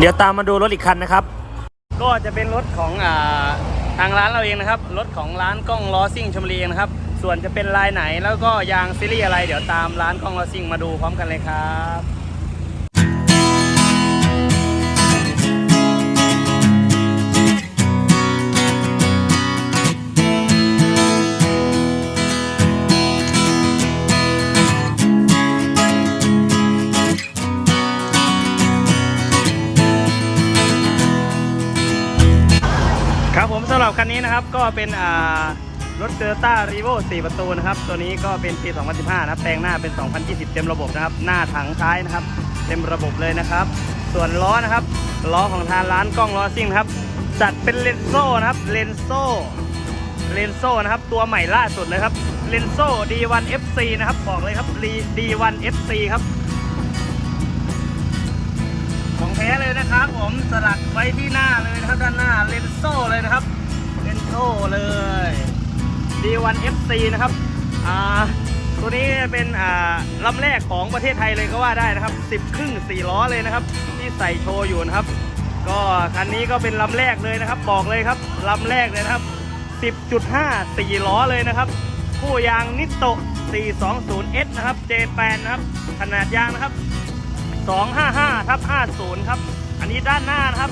เดี๋ยวตามมาดูรถอีกคันนะครับ ก็จะเป็นรถของอ่าทางร้านเราเองนะครับ รถของร้านกล้องล้อซิ่งชมรีนะครับ ส่วนจะเป็นลายไหนแล้วก็ยางซีรีส์อะไร เดี๋ยวตามร้านกล้องล้อซิ่งมาดูพร้อมกันเลยครับำหรับคันนี้นะครับก็เป็นอ่ารถ Toyota r e v o 4ประตูนะครับ ตัวนี้ก็เป็นปี 2015 นะครับแปลงหน้าเป็น 2020 เต็มระบบนะครับ หน้าถังท้ายนะครับ เต็มระบบเลยนะครับ ส่วนล้อนะครับ ล้อของทางร้านกล้องล้อซิ่งครับ จัดเป็นเลนโซ่นะครับ เลนโซ่เลนโซ่นะครับ ตัวใหม่ล่าสุดเลยครับ เลนโซ่ D1 FC นะครับ บอกเลยครับ D1 FC ครับ ของแท้เลยนะครับ ผมสลักไว้ที่หน้าเลยนะครับ ด้านหน้าเลนโซ่เลยนะครับ โซ่เลย D1 FC นะครับอ่าตัวนี้เป็นอ่าลำแรกของประเทศไทยเลยก็ว่าได้นะครับ 10 ครึ่ง 4 ล้อเลยนะครับ ที่ใส่โชว์อยู่นะครับ ก็คันนี้ก็เป็นลำแรกเลยนะครับ บอกเลยครับลำแรกเลยนะครับ 10.5 4 ล้อเลยนะครับคู่ยางนิโต 420S นะครับ J8 นะครับ ขนาดยางนะครับ 255ทับ50 ครับ อันนี้ด้านหน้านะครับ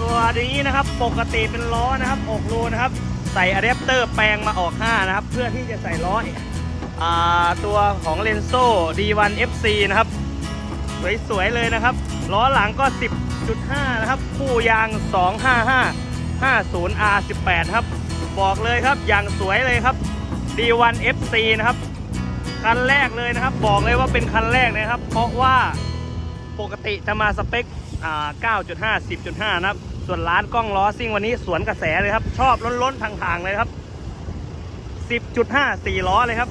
ตัวนี้นะครับปกติเป็นล้อนะครับอกรูนะครับ ใส่อะแดปเตอร์แปลงมาออก 5 นะครับ เพื่อที่จะใส่ล้ออ่าตัวของเลนโซ่ D1 FC นะครับ สวยๆเลยนะครับล้อหลังก็ 10.5 นะครับ คู่ยาง 255 50R18 ครับ บอกเลยครับอย่างสวยเลยครับ D1 FC นะครับ คันแรกเลยนะครับ บอกเลยว่าเป็นคันแรกนะครับ เพราะว่าปกติจะมาสเปค 9.5 10.5 นะครับ ส่วนร้านกล้องล้อซิ่งวันนี้สวนกระแสเลยครับ ชอบล้นๆทางๆเลยครับ 10.5 4ล้อเลยครับ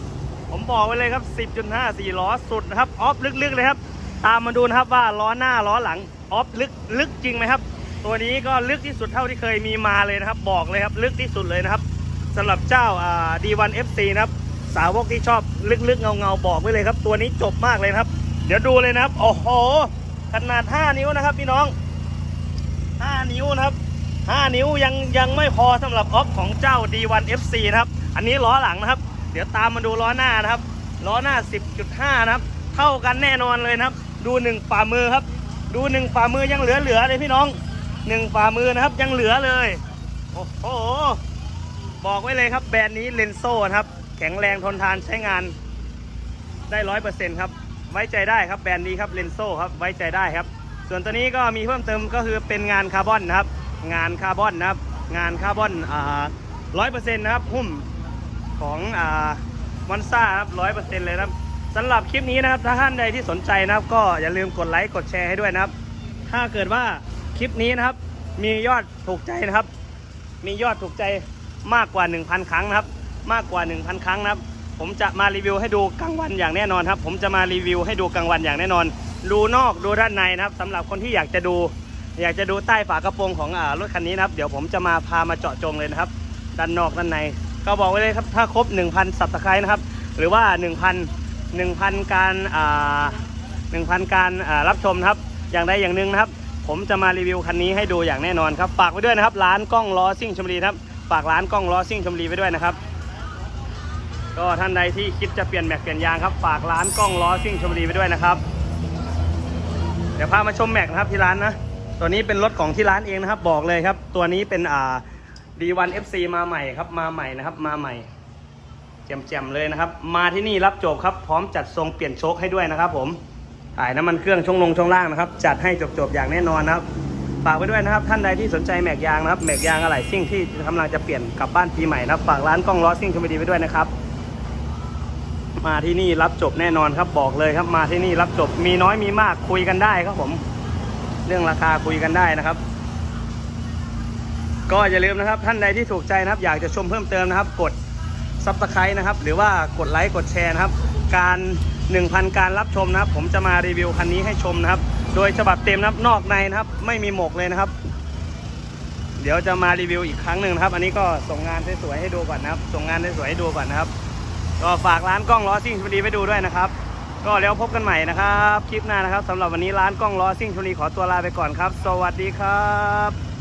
ผมบอกไว้เลยครับ 10.5 4ล้อสุดนะครับออฟลึกๆเลยครับ ตามมาดูนะครับว่าล้อหน้าล้อหลังออฟลึกลึกจริงไหมครับ ตัวนี้ก็ลึกที่สุดเท่าที่เคยมีมาเลยนะครับ บอกเลยครับลึกที่สุดเลยนะครับสำหรับเจ้าอ่า D1 FC นะครับสาวกที่ชอบลึกๆเงาๆบอกไว้เลยครับ ตัวนี้จบมากเลยนะครับ เดี๋ยวดูเลยนะครับ โอ้โห ขนาด 5 นิ้วนะครับพี่น้อง 5 นิ้วนะครับ 5 นิ้วยังยังไม่พอสำหรับออฟของเจ้า D1 FC นะครับ อันนี้ล้อหลังนะครับ เดี๋ยวตามมาดูล้อหน้านะครับ ล้อหน้า 10.5 นะครับ เท่ากันแน่นอนเลยนะครับ ดูหนึ่งฝ่ามือครับ ดูหนึ่งฝ่ามือยังเหลือเหลือเลยพี่น้องหนึ่งฝ่ามือนะครับยังเหลือเลย โอ้โห บอกไว้เลยครับแบรนด์นี้เลนโซ่ครับ แข็งแรงทนทานใช้งานได้ร้อยเปอร์เซ็นต์ครับ ไว้ใจได้ครับแบรนด์นี้ครับเลนโซ่ครับไว้ใจได้ครับ ส่วนตัวนี้ก็มีเพิ่มเติมก็คือเป็นงานคาร์บอนนะครับ งานคาร์บอนนะครับ งานคาร์บอนอ่าร้อยเปอร์เซ็นต์นะครับหุ้มของอ่ามอนซ่าครับร้อยเปอร์เซ็นต์เลยนะครับสำหรับคลิปนี้นะครับถ้าท่านใดที่สนใจนะครับ ก็อย่าลืมกดไลค์กดแชร์ให้ด้วยนะครับ ถ้าเกิดว่าคลิปนี้นะครับ มียอดถูกใจนะครับ มียอดถูกใจมากกว่า 1,000 ครั้งนะครับ มากกว่า 1,000 ครั้งนะครับ ผมจะมารีวิวให้ดูกลางวันอย่างแน่นอนครับ ผมจะมารีวิวให้ดูกลางวันอย่างแน่นอน ดูนอกดูด้านในนะครับสำหรับคนที่อยากจะดู อยากจะดูใต้ฝากระโปรงของอรถคันนี้นะครับ เดี๋ยวผมจะมาพามาเจาะจงเลยนะครับ ด้านนอกด้านใน ก็บอกไว้เลยครับถ้าครบ 1,000สับตะไคร้นะครับ หรือว่า 1,000 1,000 การอ่า1,000 การอ่ารับชมนะครับ อย่างใดอย่างหนึ่งนะครับ ผมจะมารีวิวคันนี้ให้ดูอย่างแน่นอนครับฝากไว้ด้วยนะครับร้านกล้องล้อซิ่งชมรีครับฝากร้านกล้องล้อซิ่งชมรีไว้ด้วยนะครับ ก็ท่านใดที่คิดจะเปลี่ยนแม็กเปลี่ยนยางครับฝากร้านกล้องล้อซิ่งชมบุรีไว้ด้วยนะครับ เดี๋ยวพามาชมแม็กนะครับที่ร้านนะตัวนี้เป็นรถของที่ร้านเองนะครับ บอกเลยครับ ตัวนี้เป็นอ่า D1 FC มาใหม่ครับมาใหม่นะครับ มาใหม่แจ่มๆเลยนะครับ มาที่นี่รับจบครับพร้อมจัดทรงเปลี่ยนโชคให้ด้วยนะครับ ผมถ่ายน้ำมันเครื่องช่วงลงช่วงล่างนะครับ จัดให้จบๆอย่างแน่นอนนะครับฝากไว้ด้วยนะครับ ท่านใดที่สนใจแม็กยางนะครับแม็กยางอะไหล่ซิ่งที่กำลังจะเปลี่ยนกลับบ้านปีใหม่นะครับฝากร้านกล้องล้อซิ่งชมบุรีไว้ด้วยนะครับ มาที่นี่รับจบแน่นอนครับบอกเลยครับมาที่นี่รับจบมีน้อยมีมากคุยกันได้ครับผม เรื่องราคาคุยกันได้นะครับ ก็อย่าลืมนะครับ ท่านใดที่ถูกใจนะครับ อยากจะชมเพิ่มเติมนะครับ กดซับสไครต์นะครับ หรือว่ากดไลค์กดแชร์นะครับ การ 1,000 การรับชมนะครับ ผมจะมารีวิวคันนี้ให้ชมนะครับ โดยฉบับเต็มนะครับนอกในนะครับ ไม่มีหมกเลยนะครับ เดี๋ยวจะมารีวิวอีกครั้งหนึ่งนะครับ อันนี้ก็ส่งงานสวยๆให้ดูก่อนนะครับ ส่งงานสวยๆให้ดูก่อนนะครับ ก็ฝากร้านกล้องล้อซิ่งชลบุรีไปดูด้วยนะครับ ก็แล้วพบกันใหม่นะครับ คลิปหน้านะครับสำหรับวันนี้ร้านกล้องล้อซิ่งชลบุรีขอตัวลาไปก่อนครับ สวัสดีครับ